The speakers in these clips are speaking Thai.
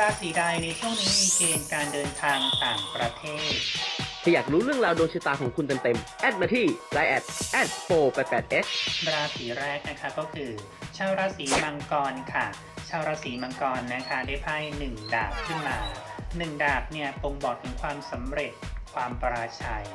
ราศีใดในช่วงนี้มีเกณฑ์การเดินทางต่างประเทศ ถ้าอยากรู้เรื่องราวดวงชะตาของคุณเต็มๆ แอดมาที่ line แอดแอดโฟ8 8 s ราศีแรกนะคะก็คือ ชาวราศีมังกรค่ะ ชาวราศีมังกรนะคะได้ไพ่หนึ่งดาบขึ้นมาหนึ่งดาบเนี่ยบ่งบอกถึงความสำเร็จ ความปราชัย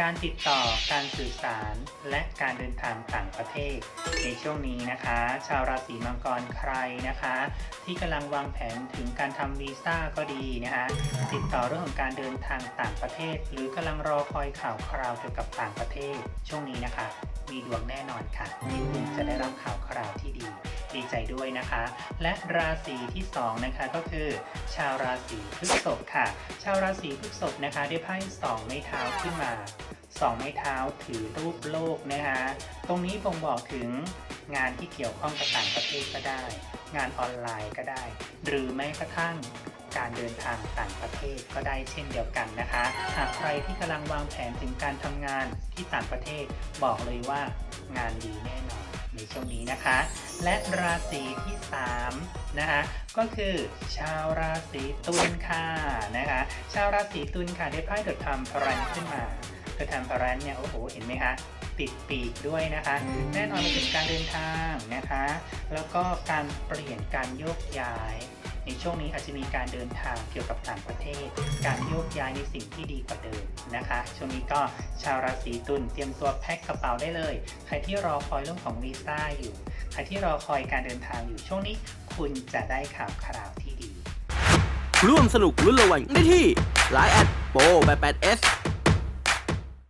การติดต่อการสื่อสาร และการเดินทางต่างประเทศ ในช่วงนี้นะคะ ชาวราศีมังกรใครนะคะ ที่กำลังวางแผนถึงการทำวีซ่าก็ดีนะคะติดต่อเรื่องของการเดินทางต่างประเทศ หรือกำลังรอคอยข่าวคราวเกี่ยวกับต่างประเทศ ช่วงนี้นะคะ มีดวงแน่นอนค่ะที่คุณจะได้รับข่าวคราวที่ดี ดีใจด้วยนะคะ และราศีที่สองนะคะก็คือ ชาวราศีพฤษภค่ะ ชาวราศีพฤษภนะคะได้ไพ่สองไม้เท้าขึ้นมาสองไม้เท้าถือรูปโลกนะคะตรงนี้บ่งบอกถึงงานที่เกี่ยวข้องกับต่างประเทศก็ได้ งานออนไลน์ก็ได้ หรือแม้กระทั่งการเดินทางต่างประเทศก็ได้เช่นเดียวกันนะคะ หากใครที่กำลังวางแผนถึงการทำงานที่ต่างประเทศบอกเลยว่างานดีแน่นอน ในช่วงนี้นะคะ และราศีที่3นะคะก็คือชาวราศีตุลค่ะนะคะชาวราศีตุลค่ะได้ไพ่เดอะทัมพรันขึ้นมาเดอะทัมพรันเนี่ยโอ้โหเห็นไหมคะติดปีกด้วยนะคะ แน่นอนมันเป็นการเดินทางนะคะ แล้วก็การเปลี่ยนการโยกย้าย ในช่วงนี้อาจจะมีการเดินทางเกี่ยวกับต่างประเทศ การโยกย้ายในสิ่งที่ดีกว่าเดิมนะคะ ช่วงนี้ก็ชาวราศีตุลเตรียมตัวแพ็คกระเป๋าได้เลย ใครที่รอคอยเรื่องของวีซ่าอยู่ ใครที่รอคอยการเดินทางอยู่ช่วงนี้ คุณจะได้ข่าวคราวที่ดี ร่วมสนุกลุ้นรางวัลได้ที่ line แอดโฟ8 8 s